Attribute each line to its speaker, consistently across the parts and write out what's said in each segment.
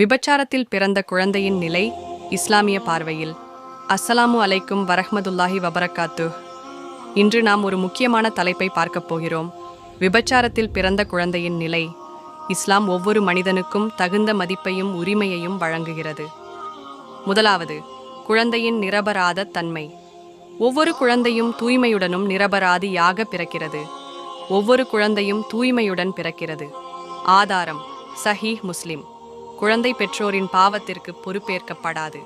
Speaker 1: விபச்சாரத்தில் பிறந்த குழந்தையின் நிலை இஸ்லாமிய பார்வையில். அஸ்ஸலாமு அலைக்கும் வரஹமதுல்லாஹி வபரக்காத்து இன்று நாம் ஒரு முக்கியமான தலைப்பை பார்க்கப் போகிறோம். விபச்சாரத்தில் பிறந்த குழந்தையின் நிலை இஸ்லாம் ஒவ்வொரு மனிதனுக்கும் தகுந்த மதிப்பையும் உரிமையையும் வழங்குகிறது. முதலாவது குழந்தையின் நிரபராத தன்மை. ஒவ்வொரு குழந்தையும் தூய்மையுடனும் நிரபராதியாக பிறக்கிறது. ஒவ்வொரு குழந்தையும் தூய்மையுடன் பிறக்கிறது. ஆதாரம் சஹீஹ் முஸ்லிம். குழந்தை பெற்றோரின் பாவத்திற்கு பொறுப்பேற்கப்படாது.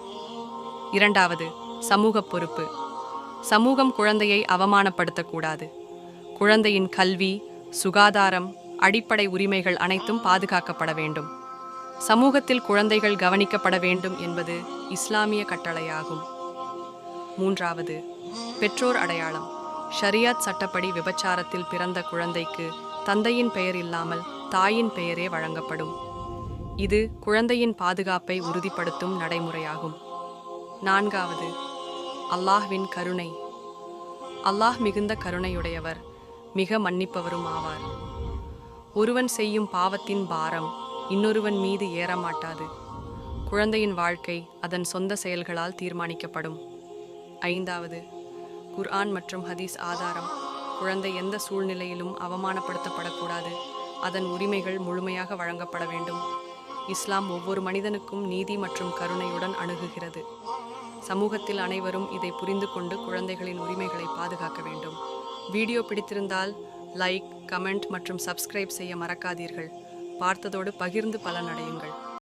Speaker 1: இரண்டாவது சமூக பொறுப்பு. சமூகம் குழந்தையை அவமானப்படுத்தக்கூடாது. குழந்தையின் கல்வி சுகாதாரம் அடிப்படை உரிமைகள் அனைத்தும் பாதுகாக்கப்பட வேண்டும். சமூகத்தில் குழந்தைகள் கவனிக்கப்பட வேண்டும் என்பது இஸ்லாமிய கட்டளையாகும். மூன்றாவது பெற்றோர் அடையாளம். ஷரியாத் சட்டப்படி விபச்சாரத்தில் பிறந்த குழந்தைக்கு தந்தையின் பெயர் இல்லாமல் தாயின் பெயரே வழங்கப்படும். இது குழந்தையின் பாதுகாப்பை உறுதிப்படுத்தும் நடைமுறையாகும். நான்காவது அல்லாஹ்வின் கருணை. அல்லாஹ் மிகுந்த கருணையுடையவர் மிக மன்னிப்பவரும் ஆவார். ஒருவன் செய்யும் பாவத்தின் பாரம் இன்னொருவன் மீது ஏறமாட்டாது. குழந்தையின் வாழ்க்கை அதன் சொந்த செயல்களால் தீர்மானிக்கப்படும். ஐந்தாவது குர்ஆன் மற்றும் ஹதீஸ் ஆதாரம். குழந்தை எந்த சூழ்நிலையிலும் அவமானப்படுத்தப்படக்கூடாது. அதன் உரிமைகள் முழுமையாக வழங்கப்பட வேண்டும். இஸ்லாம் ஒவ்வொரு மனிதனுக்கும் நீதி மற்றும் கருணையுடன் அணுகுகிறது. சமூகத்தில் அனைவரும் இதை புரிந்து கொண்டு குழந்தைகளின் உரிமைகளை பாதுகாக்க வேண்டும். வீடியோ பிடித்திருந்தால் லைக் கமெண்ட் மற்றும் சப்ஸ்கிரைப் செய்ய மறக்காதீர்கள். பார்த்ததோடு பகிர்ந்து பலனடையுங்கள்.